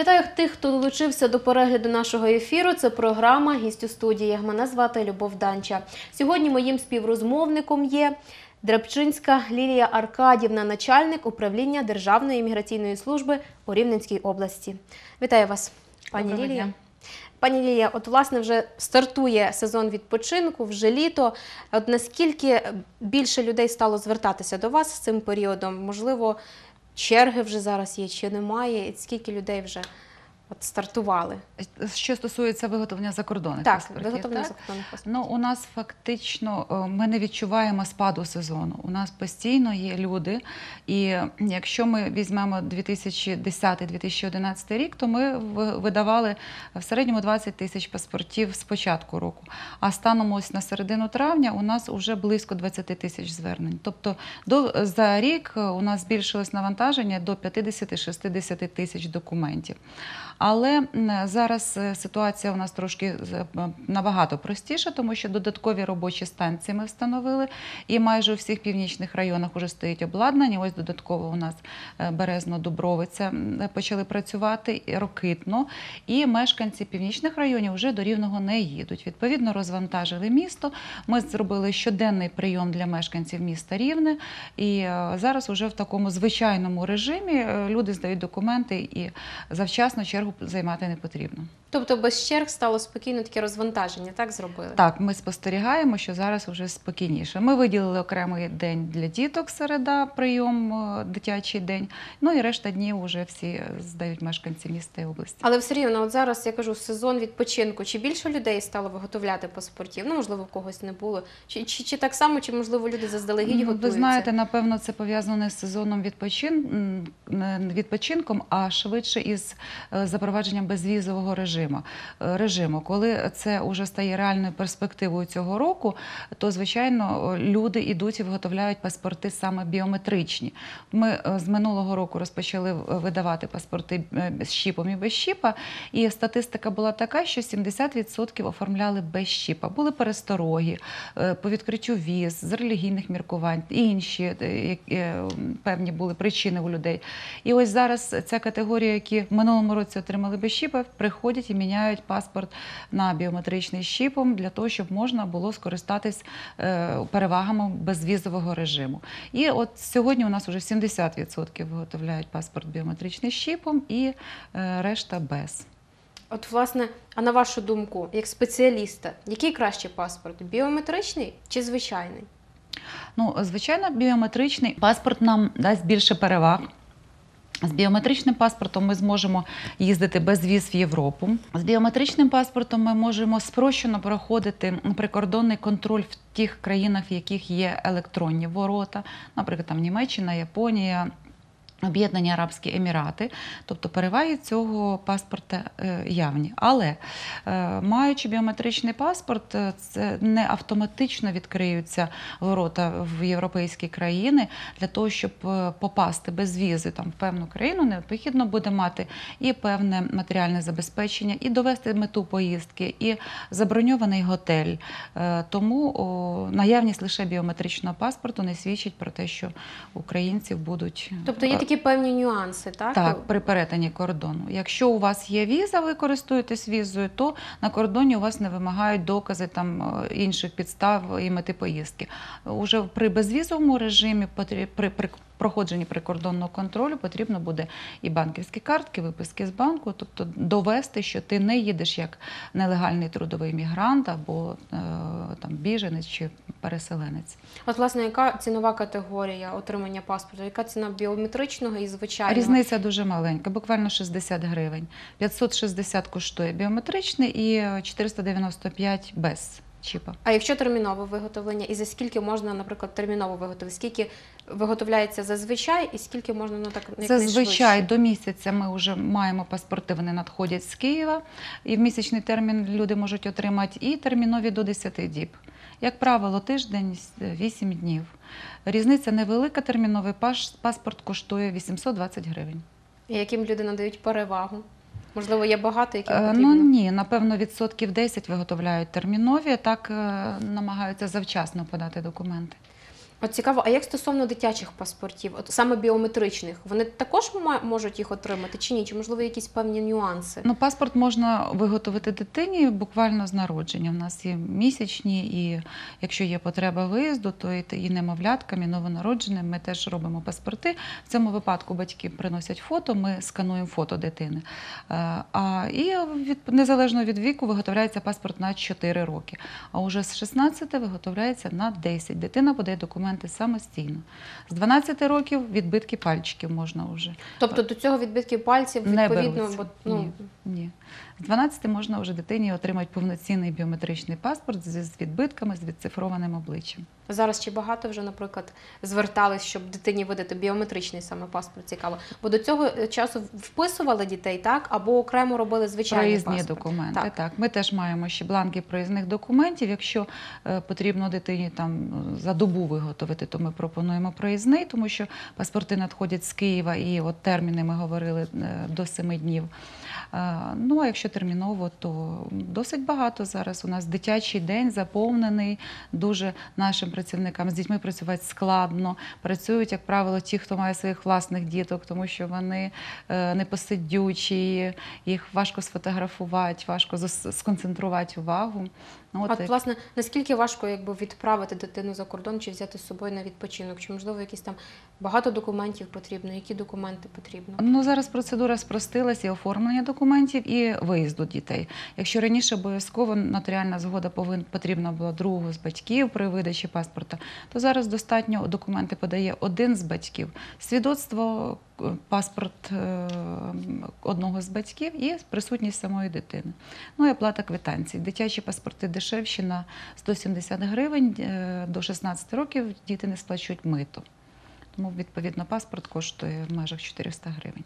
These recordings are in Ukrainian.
Вітаю тих, хто долучився до перегляду нашого ефіру. Це програма Гість у студії. Мене звати Любов Данча. Сьогодні моїм співрозмовником є Драбчинська Лілія Аркадівна, начальник управління Державної міграційної служби у Рівненській області. Вітаю вас, пані Доброго Лілія. дня. Пані Лілія, от власне вже стартує сезон відпочинку, вже літо. От наскільки більше людей стало звертатися до вас з цим періодом? Можливо, черги вже зараз є чи немає? І скільки людей вже от стартували? Що стосується виготовлення закордонних Так, паспортів, виготовлення так? закордонних паспортів. Ну, у нас фактично е, ми не відчуваємо спаду сезону. У нас постійно є люди. І якщо ми візьмемо 2010-2011 рік, то ми видавали в середньому 20 тисяч паспортів з початку року. А станом ось на середину травня у нас вже близько 20 тисяч звернень. Тобто до, за рік у нас збільшилось навантаження до 50-60 тисяч документів. Але зараз е, ситуація у нас трошки е, набагато простіша, тому що додаткові робочі станції ми встановили, і майже у всіх північних районах вже стоїть обладнання. Ось додатково у нас е, Березно-Дубровиця почали працювати Рокитно. І мешканці північних районів вже до Рівного не їдуть. Відповідно, розвантажили місто. Ми зробили щоденний прийом для мешканців міста Рівне. І зараз уже в такому звичайному режимі люди здають документи і завчасно чергу займати не потрібно. Тобто без черг стало спокійно таке розвантаження, так зробили? Так, ми спостерігаємо, що зараз вже спокійніше. Ми виділили окремий день для діток, середа, прийом, е, дитячий день. Ну і решта днів вже всі е, здають мешканці міста і області. Але все рівно, от зараз я кажу, сезон відпочинку. Чи більше людей стало виготовляти паспортів? Ну, можливо, в когось не було. Чи, чи, чи так само, чи можливо люди заздалегідь Ну, готуються? Ви знаєте, напевно, це пов'язане з сезоном відпочин... відпочинком, а швидше із е, запровадженням безвізового режиму. Е, режиму. Коли це вже стає реальною перспективою цього року, то звичайно люди йдуть і виготовляють паспорти саме біометричні. Ми е, з минулого року розпочали видавати паспорти е, з щіпом і без щіпа, і статистика була така, що 70% оформляли без щіпа. Були перестороги е, по відкриттю віз з релігійних міркувань, і інші певні були причини у людей. І ось зараз ця категорія, які в минулому році отримали без щіпа, приходять і міняють паспорт на біометричний щіпом для того, щоб можна було скористатись е, перевагами безвізового режиму. І от сьогодні у нас вже 70% виготовляють паспорт біометричний щіпом і е, решта без. От, власне, а на вашу думку, як спеціаліста, який краще паспорт? Біометричний чи звичайний? Ну, звичайно, біометричний паспорт нам дасть більше переваг. З біометричним паспортом ми зможемо їздити без віз в Європу. З біометричним паспортом ми можемо спрощено проходити прикордонний контроль в тих країнах, в яких є електронні ворота, наприклад, там Німеччина, Японія. Об'єднані Арабські Емірати, тобто переваги цього паспорта е, явні. Але е, маючи біометричний паспорт, е, це не автоматично відкриються ворота в європейські країни для того, щоб попасти без візи там в певну країну, необхідно буде мати і певне матеріальне забезпечення, і довести мету поїздки, і заброньований готель. Тому наявність лише біометричного паспорту не свідчить про те, що українців будуть Тобто є е, такі певні нюанси, так? так, при перетині кордону. Якщо у вас є віза, ви користуєтесь візою, то на кордоні у вас не вимагають докази там е, інших підстав і мети поїздки. Уже при безвізовому режимі потрі- при, при проходженні прикордонного контролю потрібно буде і банківські картки, виписки з банку, тобто довести, що ти не їдеш як нелегальний трудовий мігрант або е, там біженець чи переселенець. От, власне, яка цінова категорія отримання паспорту? Яка ціна біометричного і звичайного? Різниця дуже маленька, буквально 60 гривень. 560 коштує біометричний і 495 без чіпа. А якщо термінове виготовлення, і за скільки можна, наприклад, терміново виготовити? Скільки виготовляється зазвичай, і скільки можна ну так Зазвичай до місяця ми вже маємо паспорти, вони надходять з Києва, і в місячний термін люди можуть отримати і термінові до 10 діб. Як правило, тиждень 8 днів. Різниця невелика. Терміновий паспорт коштує 820 гривень. І яким люди надають перевагу? Можливо, є багато, Е, потрібно. Ну ні, напевно, відсотків 10 виготовляють термінові, так е, намагаються завчасно подати документи. От цікаво, а як стосовно дитячих паспортів, от саме біометричних, вони також можуть їх отримати чи ні? Чи можливо якісь певні нюанси? Ну, паспорт можна виготовити дитині буквально з народження. У нас є місячні, і якщо є потреба виїзду, то і, немовляткам, і новонародженим ми теж робимо паспорти. В цьому випадку батьки приносять фото, ми скануємо фото дитини. Е, А, і від, незалежно від віку виготовляється паспорт на 4 роки. А уже з 16 виготовляється на 10. Дитина подає документи самостійно. З 12 років відбитки пальчиків можна вже. Тобто до цього відбитки пальців Не відповідно, беруться. бо ну Ні. Ні. З 12 можна вже дитині отримати повноцінний біометричний паспорт з відбитками, з відцифрованим обличчям. зараз чи багато вже, наприклад, звертались, щоб дитині видати біометричний саме паспорт. Цікаво. Бо до цього е, часу вписували дітей, так або окремо робили звичайний Проїзні паспорт. документи. Так. Так. ми теж маємо ще бланки проїзних документів. Якщо е, потрібно дитині там е, за добу виготовити, то ми пропонуємо проїзний, тому що паспорти надходять з Києва, і от терміни ми говорили до 7 днів. Е, Ну а якщо терміново, то досить багато зараз. У нас дитячий день заповнений дуже нашим працівникам. З дітьми працювати складно. Працюють, як правило, ті, хто має своїх власних діток, тому що вони е, непосидючі, їх важко сфотографувати, важко сконцентрувати увагу. Ну, От, як- власне, наскільки важко якби відправити дитину за кордон чи взяти з собою на відпочинок? Чи можливо якісь там багато документів потрібно? Які документи потрібно? Ну зараз процедура спростилась і оформлення документів, і виїзду дітей. Якщо раніше обов'язково нотаріальна згода повин потрібна була другого з батьків при видачі паспорта, то зараз достатньо документи подає один з батьків, свідоцтво, паспорт е, одного з батьків і присутність самої дитини. Ну і оплата квитанцій. Дитячі паспорти дешевші на 170 гривень е, до 16 років діти не сплачують мито. Тому, відповідно, паспорт коштує в межах 400 гривень.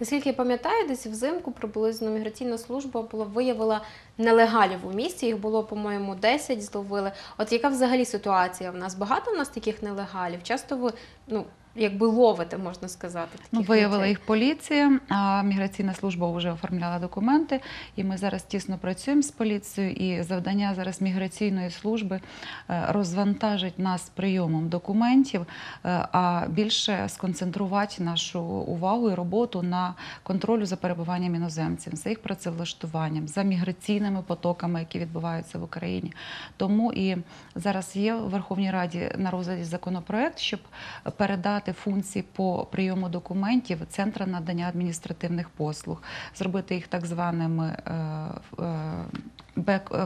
Наскільки я пам'ятаю, десь взимку приблизно міграційна служба була виявила нелегалів у місті. Їх було, по-моєму, 10 зловили. От яка взагалі ситуація в нас? Багато в нас таких нелегалів? Часто ви ну якби ловите, можна сказати. Таких Ну, виявила людей? їх поліція, а міграційна служба вже оформляла документи. І ми зараз тісно працюємо з поліцією. І завдання зараз міграційної служби е, розвантажить нас прийомом документів, е, а більше сконцентрувати нашу увагу і роботу на контролю за перебуванням іноземців, за їх працевлаштуванням, за міграційними потоками, які відбуваються в Україні. Тому і зараз є в Верховній Раді на розгляді законопроект, щоб передати функції по прийому документів Центра надання адміністративних послуг, зробити їх так званими е, е,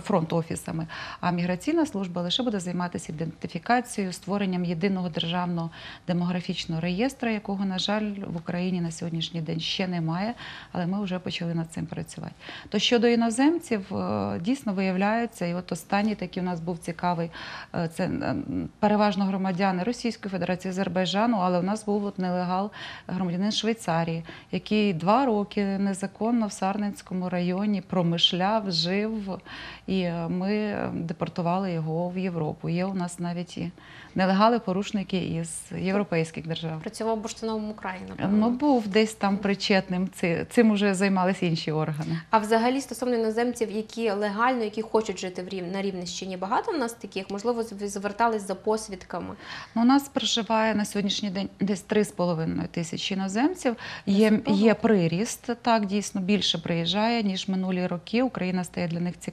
фронт-офісами. А міграційна служба лише буде займатися ідентифікацією, створенням єдиного державного демографічного реєстру, якого, на жаль, в Україні на сьогоднішній день ще немає, але ми вже почали над цим працювати. То щодо іноземців, е, дійсно виявляється, і от останній такий у нас був цікавий, е, це е, переважно громадяни Російської Федерації, Азербайджану, але у нас був от нелегал громадянин Швейцарії, який два роки незаконно в Сарненському районі промишляв, жив, і е, ми депортували його в Європу. Є у нас навіть і нелегали порушники із європейських держав. працював бурштиновому краї, напевно. Ну, був десь там причетним. Цим уже займалися інші органи. А взагалі стосовно іноземців, які легально, які хочуть жити в Рів... на Рівненщині, багато в нас таких? Можливо, ви звертались за посвідками. Ну, у нас проживає на сьогоднішній день десь 3,5 тисячі іноземців. Є, є приріст, так дійсно більше приїжджає ніж минулі роки. Україна стає для них цікавою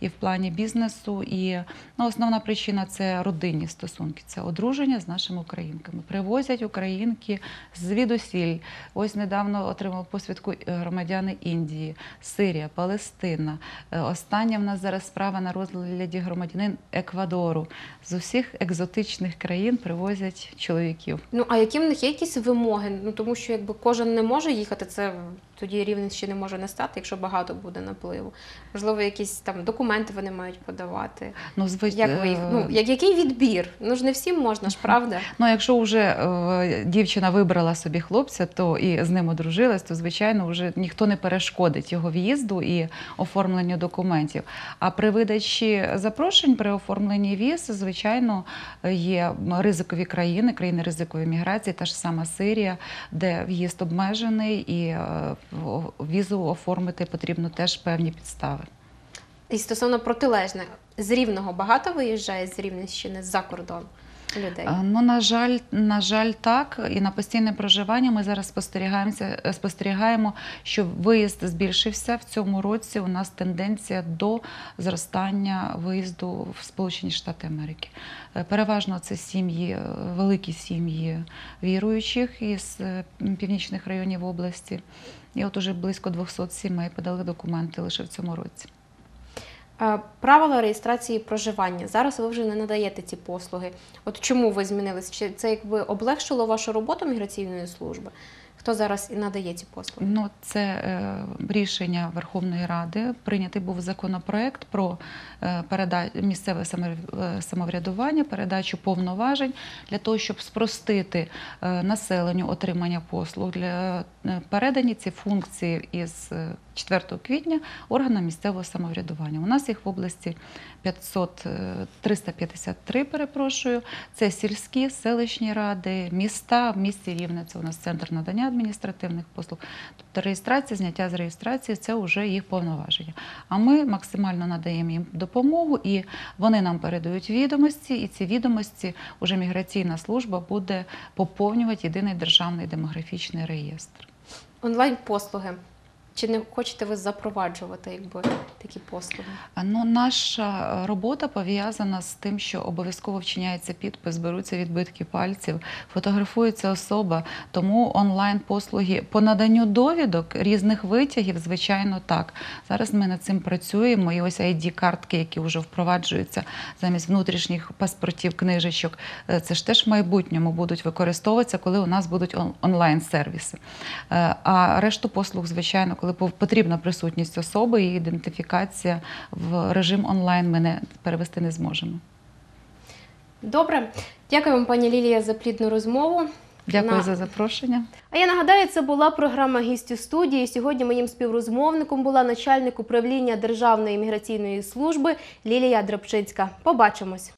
і в плані бізнесу. І ну, основна причина це родинні стосунки, це одруження з нашими українками. Привозять українки звідусіль. Ось недавно отримав посвідку е, громадяни Індії, Сирія, Палестина. Е, Остання в нас зараз справа на розгляді громадянин Еквадору. З усіх екзотичних країн привозять чоловіків. Ну а які в них є якісь вимоги? Ну тому що якби кожен не може їхати, це тоді Рівненщини може не стати, якщо багато буде напливу. Можливо, якісь там документи вони мають подавати. Ну, звич... Як ви їх? Ну як який відбір? Ну ж не всім можна ж, правда? Ну, якщо вже е, дівчина вибрала собі хлопця, то і з ним одружилась, то звичайно вже ніхто не перешкодить його в'їзду і оформленню документів. А при видачі запрошень при оформленні віз, звичайно, є ризикові країни, країни ризикової міграції, та ж сама Сирія, де в'їзд обмежений, і е, візу оформити потрібно теж певні підстави. І стосовно протилежне, з Рівного багато виїжджає з Рівненщини за кордон. людей? Ну, на жаль, на жаль, так. І на постійне проживання ми зараз спостерігаємося, е, спостерігаємо, що виїзд збільшився в цьому році. У нас тенденція до зростання виїзду в Сполучені Штати Америки. Е, Переважно це сім'ї, е, великі сім'ї віруючих із е, північних районів області. І от уже близько 200 сімей подали документи лише в цьому році. Правила реєстрації проживання. Зараз ви вже не надаєте ці послуги. От чому ви змінились? Чи це якби облегшило вашу роботу міграційної служби? Хто зараз і надає ці послуги? Ну, це е, рішення Верховної Ради. Прийнятий був законопроект про е, переда... місцеве е, самоврядування, передачу повноважень для того, щоб спростити е, населенню отримання послуг. Для е, передані ці функції із е, 4 квітня органам місцевого самоврядування. У нас їх в області 500, е, 353, перепрошую. Це сільські, селищні ради, міста. В місті Рівне це у нас центр надання адміністративних послуг. Тобто реєстрація, зняття з реєстрації це вже їх повноваження. А ми максимально надаємо їм допомогу, і вони нам передають відомості, і ці відомості уже міграційна служба буде поповнювати єдиний державний демографічний реєстр. Онлайн-послуги. Чи не хочете ви запроваджувати якби, такі послуги? Ну, наша е, робота пов'язана з тим, що обов'язково вчиняється підпис, беруться відбитки пальців, фотографується особа. Тому онлайн-послуги по наданню довідок різних витягів, звичайно, так. Зараз ми над цим працюємо. І ось ID-картки, які вже впроваджуються замість внутрішніх паспортів, книжечок, е, це ж теж в майбутньому будуть використовуватися, коли у нас будуть онлайн-сервіси. Е, А решту послуг, звичайно, коли потрібна присутність особи і ідентифікація в режим онлайн, ми не перевести не зможемо. Добре, дякую вам, пані Лілія, за плідну розмову. Дякую На- за запрошення. А я нагадаю, це була програма «Гість у студії. Сьогодні моїм співрозмовником була начальник управління Державної міграційної служби Лілія Драбчинська. Побачимось.